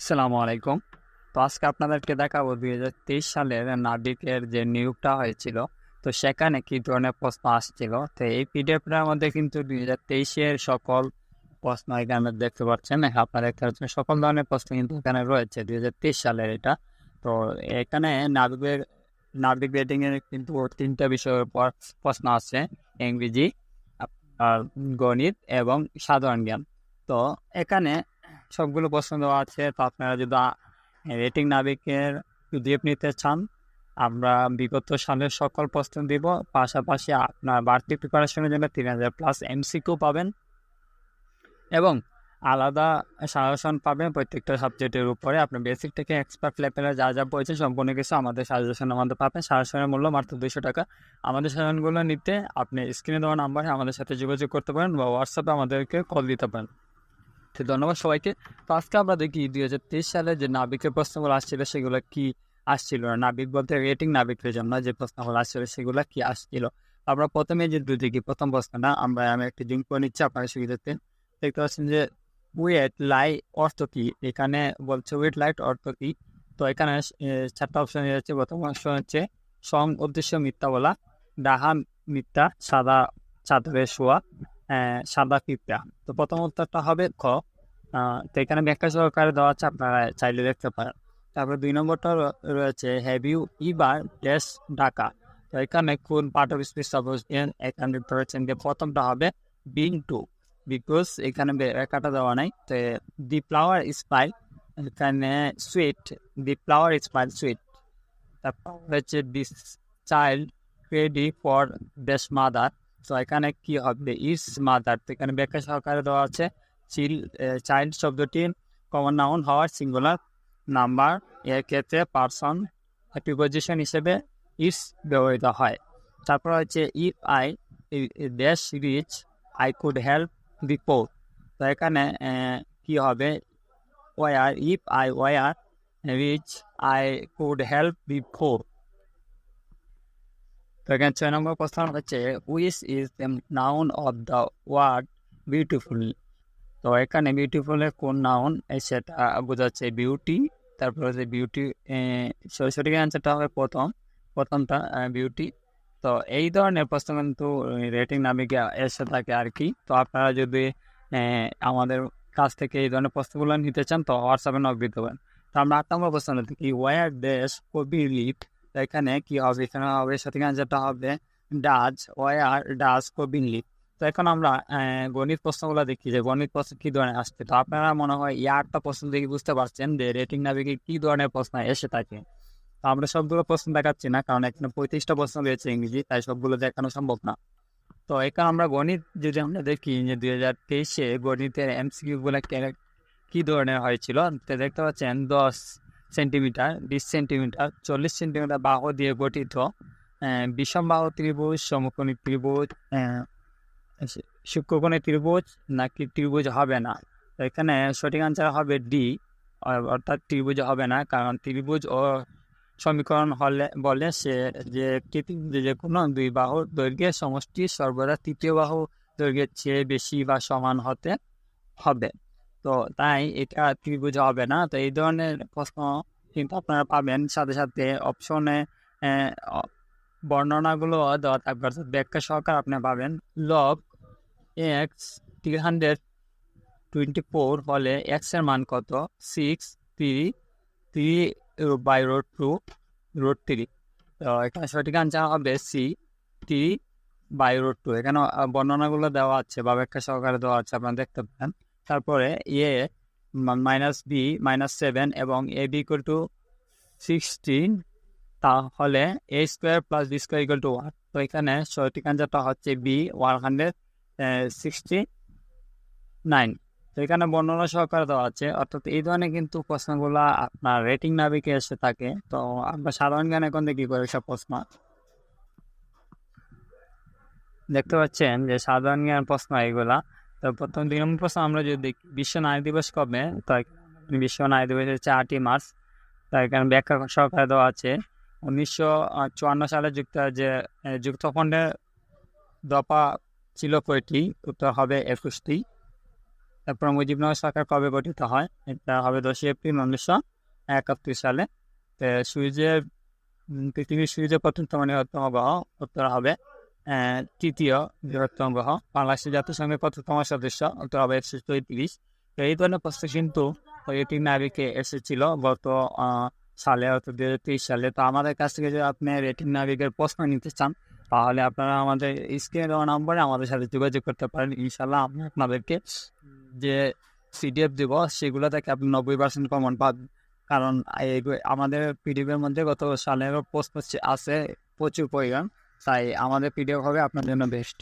আসসালামু আলাইকুম। তো আজকে আপনাদেরকে দেখাবো দুই হাজার তেইশ সালের নাবিকের যে নিয়োগটা হয়েছিল। তো সেখানে কি ধরনের প্রশ্ন আসছিল? তো এই পিডিএফটার মধ্যে কিন্তু দুই হাজার তেইশের সকল প্রশ্ন এখানে দেখতে পাচ্ছেন। আপনারা দেখতে পাচ্ছেন সকল ধরনের প্রশ্ন কিন্তু এখানে রয়েছে দুই হাজার তেইশ সালের এটা। তো এখানে নাবিকের, নাবিক এর কিন্তু তিনটা বিষয়ের উপর প্রশ্ন আছে। ইংরেজি আর গণিত এবং সাধারণ জ্ঞান। তো এখানে সবগুলো দেওয়া আছে, তো আপনারা যদি রেটিং নাবিকের পিডিএফ নিতে চান, আমরা বিগত সালের সকল প্রশ্ন দিব। পাশাপাশি আপনার বাড়তি প্রিপারেশনের জন্য তিন হাজার প্লাস এমসিকিউ পাবেন এবং আলাদা সাজেশন পাবেন প্রত্যেকটা সাবজেক্টের উপরে। আপনি বেসিক থেকে এক্সপার্ট লেভেলে যা যা পড়েছে, সম্পূর্ণ কিছু আমাদের সাজেশন আমাদের পাবেন। সাজেশনের মূল্য মাত্র দুইশো টাকা। আমাদের সাজেশনগুলো নিতে আপনি স্ক্রিনে দেওয়া নাম্বারে আমাদের সাথে যোগাযোগ করতে পারেন বা হোয়াটসঅ্যাপে আমাদেরকে কল দিতে পারেন। ধন্যবাদ সবাইকে। তো আজকে আমরা দেখি দুই হাজার তেইশ সালে যে নাবিকের প্রশ্নগুলো আসছিল, সেগুলো কি আসছিল? না নাবিক বলতে রেটিং নাবিক নাবিকের না, যে প্রশ্নগুলো আসছিল, সেগুলো কি আসছিল? আমরা প্রথমে যে দুই দেখি, প্রথম প্রশ্নটা, আমরা, আমি একটি জিঙ্ক করে নিচ্ছি আপনার সুবিধাতে দেখতে পাচ্ছেন যে উইয়েট লাই অর্থ কি? এখানে বলছে উইট লাইট অর্থ কি? তো এখানে চারটা অপশন যাচ্ছে। প্রথম অপশন হচ্ছে সং উদ্দেশ্য মিথ্যা বলা, ডাহা মিথ্যা, সাদা চাদরে শোয়া। সাদা পিঁপড়া। তো প্রথম উত্তরটা হবে খ। তো এখানে ব্যাখ্যা সহকারে দেওয়া আছে, আপনারা চাইলে দেখতে পারেন। তারপরে দুই নম্বরটা রয়েছে have you ever dash Dhaka? তো এখানে কোন পার্ট অফ স্পিচ সাপোজ এখানে ধরেছেন যে প্রথমটা হবে বিং টু বিকজ এখানে ব্যাখ্যাটা দেওয়া নাই। তো দি ফ্লাওয়ার স্পাইল এখানে sweet the flower smells sweet তারপর হচ্ছে দিস চাইল্ড রেডি ফর দেশ মাদার তো এখানে কি হবে? ইস মাদার তো এখানে ব্যাখ্যা সহকারে দেওয়া আছে। চিল চাইল্ড শব্দটি কমন নাউন হওয়ার সিঙ্গুলার নাম্বার এর ক্ষেত্রে পার্সন প্রিপোজিশন হিসেবে ইস ব্যবহৃত হয়। তারপর হচ্ছে ইফ আই দেশ rich I could help before তো এখানে কি হবে? Were if I were rich I could help before তো এখানে ছয় নম্বর প্রশ্ন হচ্ছে which is the noun of the word beautiful তো এখানে বিউটিফুলের কোন নাউন সেটা বোঝাচ্ছে বিউটি তারপর হচ্ছে বিউটি সঠিক অ্যান্সারটা হবে প্রথম প্রথমটা বিউটি তো এই ধরনের প্রশ্ন কিন্তু রেটিং নামিকে এসে থাকে আর কি তো আপনারা যদি আমাদের কাছ থেকে এই ধরনের প্রশ্নগুলো নিতে চান তো হোয়াটসঅ্যাপে নক দিতে পারেন তো আমরা আট নম্বর প্রশ্ন দেখি ওয়ার দেশ কবি লিভ এখানে কি হবে এখানে হবে সঠিক অ্যান্সারটা হবে? ডাজ ওয়ার ডাজ কবিন তো এখন আমরা গণিত প্রশ্নগুলো দেখি যে গণিত প্রশ্ন কী ধরনের আসছে? তো আপনারা মনে হয় আটটা প্রশ্ন দেখে বুঝতে পারছেন যে রেটিং নাবিকে কী ধরনের প্রশ্ন এসে থাকে। তো আমরা সবগুলো প্রশ্ন দেখাচ্ছি না, কারণ এখানে পঁয়ত্রিশটা প্রশ্ন রয়েছে ইংরেজি, তাই সবগুলো দেখানো সম্ভব না। তো এখানে আমরা গণিত যদি আমরা দেখি যে দুই হাজার তেইশে গণিতের এমসিকিউগুলো কী ধরনের হয়েছিল? দেখতে পাচ্ছেন দশ সেন্টিমিটার, বিশ সেন্টিমিটার, চল্লিশ সেন্টিমিটার বাহু দিয়ে গঠিত বিষম বাহু ত্রিভুজ, সমকোণী ত্রিভুজ সূক্ষ্মকোণী ত্রিভুজ নাকি ত্রিভুজ হবে না। এখানে সঠিক আনসার হবে ডি অর্থাৎ ত্রিভুজ হবে না, কারণ ত্রিভুজ ও সমীকরণ হলে, বলে সে যে যে কোনো দুই বাহুর দৈর্ঘ্যের সমষ্টি সর্বদা তৃতীয় বাহু দৈর্ঘ্যের চেয়ে বেশি বা সমান হতে হবে। তো তাই এটা তুমি ত্রিভুজ হবে না। তো এই ধরনের প্রশ্ন কিন্তু আপনারা পাবেন। সাথে সাথে অপশনে বর্ণনাগুলো দেওয়া থাকবে অর্থাৎ ব্যাখ্যা সহকার আপনি পাবেন। Log x three hundred twenty four হলে এক্সের মান কত? Six three three by root two root three তো এখানে সঠিক আনসার হবে C three by root two এখানে বর্ণনাগুলো দেওয়া আছে বা ব্যাখ্যা সহকারে দেওয়া আছে, আপনারা দেখতে পাবেন তারপরে A minus B minus seven এবং A B equal to sixteen তাহলে A square plus B square equal to one তো এখানে সঠিক আনসারটা হচ্ছে B one hundred sixty nine তো এখানে বর্ণনা সহকারে দেওয়া আছে। অর্থাৎ এই ধরনের কিন্তু প্রশ্নগুলো আপনার রেটিং নাবিকে এসে থাকে। তো আমরা সাধারণ জ্ঞান এখন দেখি করে সব প্রশ্ন। দেখতে পাচ্ছেন যে সাধারণ জ্ঞান প্রশ্ন এগুলা তো প্রথম নম্বর প্রশ্ন আমরা যদি দেখি, বিশ্ব নারী দিবস কবে? তো বিশ্ব নারী দিবস হচ্ছে আটই মার্চ। তো এখানে ব্যাখ্যা সহকারে দেওয়া আছে। উনিশশো চুয়ান্ন সালে যুক্ত যে যুক্তখণ্ডের দফা ছিল কয়টি? উত্তর হবে একুশটি। তারপর মুজিবনগর সরকার কবে গঠিত হয়? এটা হবে দশই এপ্রিল উনিশশো একাত্তর সালে। সূর্যের, পৃথিবীর সূর্যের প্রথমতম নিহত্তম গ্রহ উত্তর হবে তৃতীয় বৃহত্তম গ্রহ, বাংলাদেশের জাতিসংঘের প্রথমতম সদস্য হবে একশো চৌত্রিশ। তো এই ধরনের প্রশ্ন কিন্তু ওইটি নাবিকে এসেছিল গত সালে, অর্থাৎ দু হাজার তেইশ সালে। তো আমাদের কাছ থেকে যদি আপনি রেটিং নাবিকের প্রশ্ন নিতে চান, তাহলে আপনারা আমাদের স্ক্রিনে দেওয়া নম্বরে আমাদের সাথে যোগাযোগ করতে পারেন। ইনশাল্লাহ আমি আপনাদেরকে যে সিডিএফ দিব, সেগুলো থেকে আপনি নব্বই পার্সেন্ট কমন পাবেন। কারণ আমাদের পিডিএফের মধ্যে গত সালেরও প্রশ্ন আছে, প্রচুর পরিমাণ। তাই আমাদের পিডিএফ হবে আপনার জন্য বেস্ট